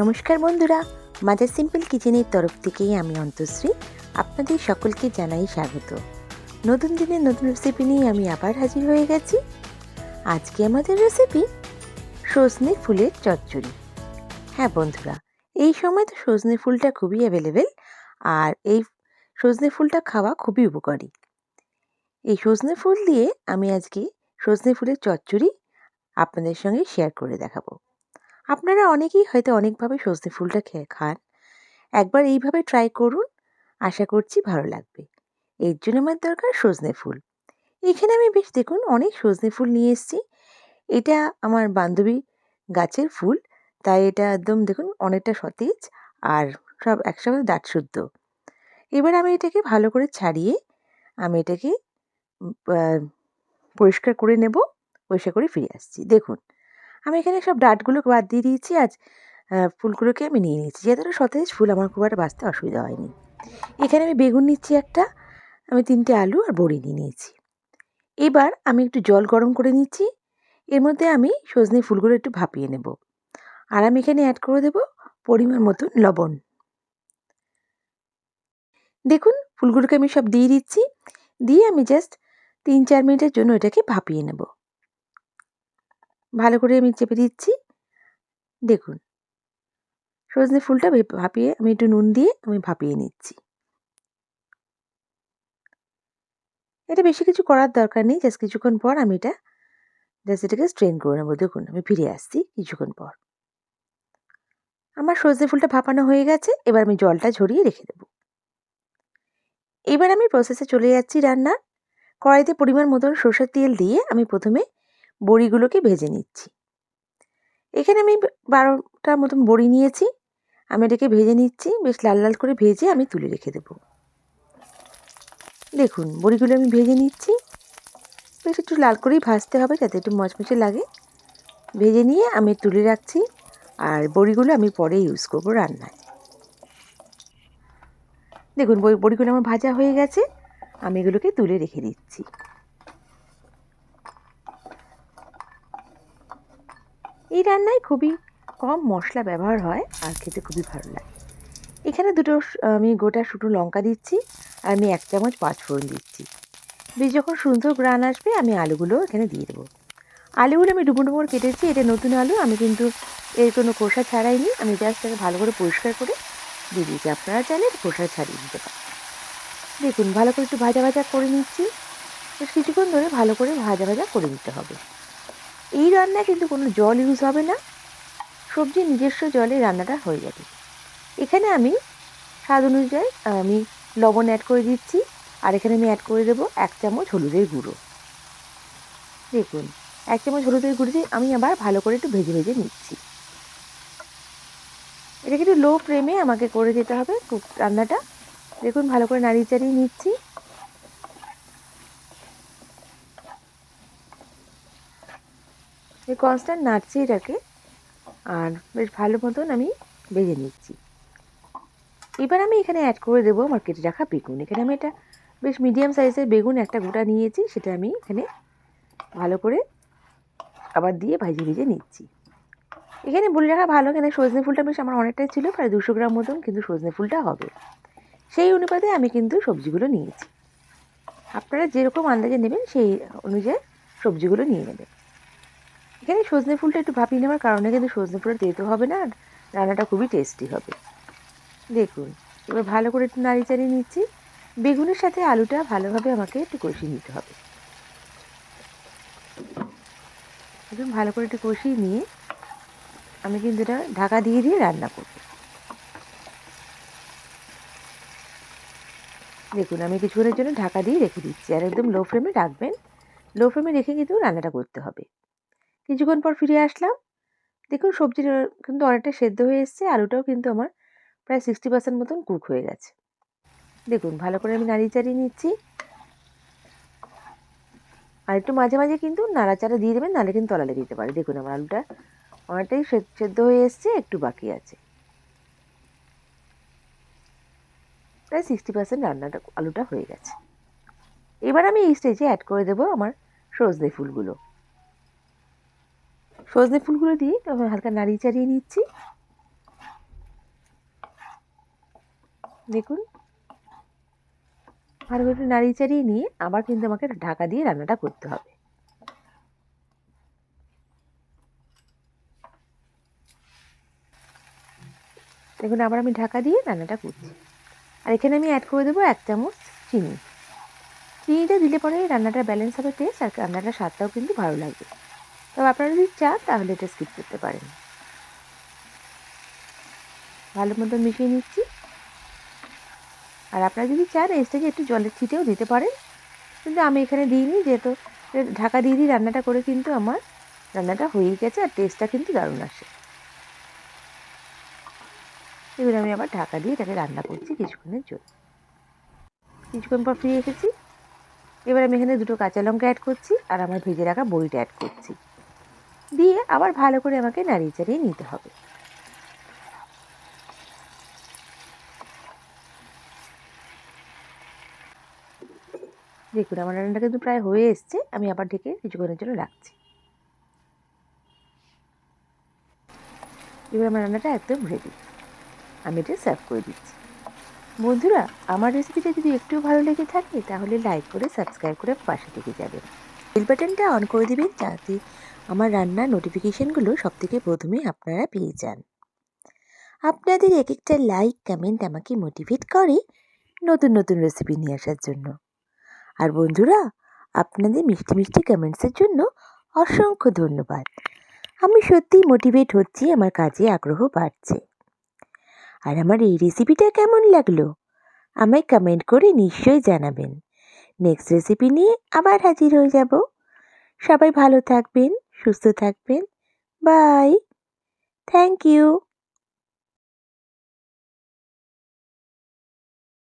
নমস্কার বন্ধুরা, mother simple কিচেনের তরফ থেকেই আমি অন্তশ্রী আপনাদের সকলকে জানাই স্বাগত। নতুন দিনে নতুন রেসিপি নিয়ে আমি আবার হাজির হয়ে গেছি। আজকে আমাদের রেসিপি সজনে ফুলের চচ্চড়ি। হ্যাঁ বন্ধুরা, এই সময় তো সজনে ফুলটা খুবই অ্যাভেলেবেল আর এই সজনে ফুলটা খাওয়া খুবই উপকারী। এই সজনে ফুল দিয়ে আমি আজকে সজনে ফুলের চচ্চড়ি আপনাদের সঙ্গে শেয়ার করে দেখাবো। আপনারা অনেকেই হয়তো অনেকভাবে সজনে ফুলটা খেয়ে খান। একবার এইভাবে ট্রাই করুন, আশা করছি ভালো লাগবে। এর জন্য আমার দরকার সজনে ফুল। এখানে আমি বেশ দেখুন অনেক সজনে ফুল নিয়ে এসেছি। এটা আমার বান্ধবী গাছের ফুল, তাই এটা একদম দেখুন অনেকটা সতেজ আর সব একসাথে দাঁত শুদ্ধ। এবার আমি এটাকে ভালো করে ছাড়িয়ে আমি এটাকে পরিষ্কার করে নেব, পরিষ্কার করে ফিরে আসছি। দেখুন আমি এখানে সব ডাটগুলো বাদ দিয়ে দিয়েছি আজ ফুলগুলোকে আমি নিয়ে নিয়েছি। যেহেতু সতেজ ফুল, আমার খুব একটা বাঁচতে অসুবিধা হয়নি। এখানে আমি বেগুন নিচ্ছি একটা, আমি তিনটে আলু আর বড়ি নিয়ে নিয়েছি। এবার আমি একটু জল গরম করে নিচ্ছি, এর মধ্যে আমি সজনে ফুলগুলো একটু ভাপিয়ে নেব। আর আমি এখানে অ্যাড করে দেব পরিমাণ মতন লবণ। দেখুন, ফুলগুলোকে আমি সব দিয়ে দিচ্ছি, দিয়ে আমি জাস্ট তিন চার মিনিটের জন্য এটাকে ভাপিয়ে নেব। ভালো করে আমি চেপে দিচ্ছি। দেখুন। সজনে ফুলটা ভাপিয়ে আমি একটু নুন দিয়ে আমি ভাপিয়ে নিচ্ছি। এটা বেশি কিছু করার দরকার নেই। জাস্ট কিছুক্ষণ পর আমি এটা জাস্ট এটাকে স্ট্রেন করে নেব। দেখুন, আমি ফিরে আসছি কিছুক্ষণ পর। আমার সজনে ফুলটা ভাপানো হয়ে গেছে। এবার আমি জলটা ঝরিয়ে রেখে দেব। এবার আমি প্রসেসে চলে যাচ্ছি রান্নার। কড়াইতে পরিমাণ মতন সর্ষের তেল দিয়ে আমি প্রথমে বড়িগুলোকে ভেজে নিচ্ছি। এখানে আমি বারোটার মতন বড়ি নিয়েছি। আমি এটাকে ভেজে নিচ্ছি, বেশ লাল লাল করে ভেজে আমি তুলে রেখে দেব। দেখুন, বড়িগুলো আমি ভেজে নিচ্ছি। বেশ একটু লাল করেই ভাজতে হবে যাতে একটু মচমচে লাগে। ভেজে নিয়ে আমি তুলে রাখছি আর বড়িগুলো আমি পরে ইউজ করব রান্নায়। দেখুন, বড়িগুলো আমার ভাজা হয়ে গেছে। আমি এগুলোকে তুলে রেখে দিচ্ছি। এই রান্নায় খুবই কম মশলা ব্যবহার হয় আর খেতে খুবই ভালো লাগে। এখানে দুটো, আমি গোটা শুকনো লঙ্কা দিচ্ছি আর আমি এক চামচ পাঁচফোড়ন দিচ্ছি। বেশ যখন সুন্দর গ্রান আসবে, আমি আলুগুলো এখানে দিয়ে দেবো। আলুগুলো আমি ডুবো ডুবো কেটেছি, এটা নতুন আলু, আমি কিন্তু এর কোনো খোসা ছাড়াইনি, আমি জাস্ট তাকে ভালো করে পরিষ্কার করে দিয়ে দিয়েছি। আপনারা চাইলে খোসা ছাড়িয়ে দিতে পারেন। দেখুন, ভালো করে একটু ভাজা ভাজা করে নিচ্ছি। বেশ কিছুক্ষণ ধরে ভালো করে ভাজা ভাজা করে নিতে হবে। এই রান্নায় কিন্তু কোনো জল ইউজ হবে না। সবজি নিজস্ব জলে রান্নাটা হয়ে যাবে। এখানে আমি স্বাদ অনুযায়ী, আমি লবণ অ্যাড করে দিচ্ছি। আর এখানে আমি অ্যাড করে দেবো এক চামচ হলুদের গুঁড়ো। দেখুন, এক চামচ হলুদের গুঁড়ো দিয়ে আমি আবার ভালো করে একটু ভেজে ভেজে নিচ্ছি। এটাকে একটু লো ফ্লেমে আমাকে করে দিতে হবে রান্নাটা। দেখুন, ভালো করে নাড়িয়ে চাড়িয়ে নিচ্ছি। এই কনস্ট্যান্ট নাড়ছি এটাকে আর বেশ ভালো মতন আমি ভেজে নিচ্ছি। এবার আমি এখানে অ্যাড করে দেবো আমার কেটে রাখা বেগুন। এখানে আমি এটা বেশ মিডিয়াম সাইজের বেগুন একটা গোটা নিয়েছি, সেটা আমি এখানে ভালো করে আবার দিয়ে ভাজে ভেজে নিচ্ছি। এখানে বলে রাখা ভালো এখানে সজনে ফুলটা বেশ আমার অনেকটাই ছিল, প্রায় দুশো গ্রাম মতন কিন্তু সজনে ফুলটা হবে। সেই অনুপাতে আমি কিন্তু সবজিগুলো নিয়েছি। আপনারা যেরকম আন্দাজে নেবেন সেই অনুযায়ী সবজিগুলো নিয়ে নেবেন। এখানে সজনে ফুলটা একটু ভাপিয়ে নেওয়ার কারণে কিন্তু সজনে ফুলটা দিতে হবে না, আর রান্নাটা খুবই টেস্টি হবে। দেখুন, এবার ভালো করে একটু নাড়ি চাড়িয়ে নিচ্ছি। বেগুনের সাথে আলুটা ভালোভাবে আমাকে একটু কষিয়ে নিতে হবে। একদম ভালো করে একটু কষিয়ে নিয়ে আমি কিন্তু এটা ঢাকা দিয়ে দিয়ে রান্না করব। দেখুন, আমি কিছুক্ষণের জন্য ঢাকা দিয়ে রেখে দিচ্ছি, আর একদম লো ফ্লেমে রাখবেন। লো ফ্লেমে রেখে কিন্তু রান্নাটা করতে হবে। কিছুক্ষণ পর ফিরে আসলাম। দেখুন সবজিটা কিন্তু অনেকটা সেদ্ধ হয়ে এসছে, আলুটাও কিন্তু আমার প্রায় সিক্সটি পার্সেন্ট মতন কুক হয়ে গেছে। দেখুন, ভালো করে আমি নাড়িয়ে চাড়িয়ে নিচ্ছি। আর একটু মাঝে মাঝে কিন্তু নাড়াচাড়া দিয়ে দেবেন, নাহলে কিন্তু তলালে দিতে পারে। দেখুন, আমার আলুটা অনেকটাই সেদ্ধ হয়ে এসছে, একটু বাকি আছে। প্রায় সিক্সটি পার্সেন্ট রান্নাটা, আলুটা হয়ে গেছে। এবার আমি এই স্টেজে অ্যাড করে দেবো আমার সজনে ফুলগুলো। সজনে ফুলগুলো দিয়ে তখন হালকা নাড়িয়ে চাড়িয়ে নিচ্ছি। দেখুন। ভালো করে নাড়িয়ে চাড়িয়ে নিয়ে আবার কিন্তু আমাকে ঢাকা দিয়ে রান্নাটা করতে হবে। দেখুন, আবার আমি ঢাকা দিয়ে রান্নাটা করছি। আর এখানে আমি অ্যাড করে দেবো এক চামচ চিনি। চিনিটা দিলে পরে রান্নাটা ব্যালেন্স হবে টেস্ট আর রান্নাটার স্বাদটাও কিন্তু ভালো লাগবে। তবে আপনারা যদি চান, তাহলে এটা স্কিপ করতে পারেন। ভালো মতো মিশিয়ে নিচ্ছি। আর আপনারা যদি চান এই স্টেজে একটু জলের ছিটেও দিতে পারেন। কিন্তু আমি এখানে দিইনি, যেহেতু ঢাকা দিয়ে দিই রান্নাটা করে কিন্তু আমার রান্নাটা হয়েই গেছে আর টেস্টটা কিন্তু দারুণ আসে। এবার আমি আবার ঢাকা দিয়ে এটাকে রান্না করছি কিছুক্ষণের জন্য। কিছুক্ষণ পর ফিরে এসেছি। এবার আমি এখানে দুটো কাঁচা লঙ্কা অ্যাড করছি আর আমার ভেজে রাখা বড়িটা অ্যাড করছি। দিয়ে আবার ভালো করে আমাকে নাড়িয়ে চাড়িয়ে নিতে হবে। দেখুন, আমার রান্নাটা কিন্তু প্রায় হয়ে এসছে। আমি আবার ঢেকে কিছুক্ষণের জন্য রাখছি। এবার আমার রান্নাটা একদম রেডি আমি এটা সার্ভ করে দিচ্ছি। বন্ধুরা, আমার রেসিপিটা যদি একটু ভালো লেগে থাকে, তাহলে লাইক করে সাবস্ক্রাইব করে পাশে থেকে যাবেন। বেল বাটনটা অন করে দেবেন, যাতে আমার রান্নার নোটিফিকেশানগুলো সব থেকে প্রথমে আপনারা পেয়ে যান। আপনাদের এক একটা লাইক কমেন্ট আমাকে মোটিভেট করে নতুন নতুন রেসিপি নিয়ে আসার জন্য। আর বন্ধুরা, আপনাদের মিষ্টি মিষ্টি কমেন্টসের জন্য অসংখ্য ধন্যবাদ। আমি সত্যিই মোটিভেট হচ্ছি, আমার কাজে আগ্রহ বাড়ছে। আর আমার এই রেসিপিটা কেমন লাগল? আমায় কমেন্ট করে নিশ্চয়ই জানাবেন। নেক্সট রেসিপি নিয়ে আবার হাজির হয়ে যাব। সবাই ভালো থাকবেন। সুস্থ থাকবেন বাই থ্যাংক ইউ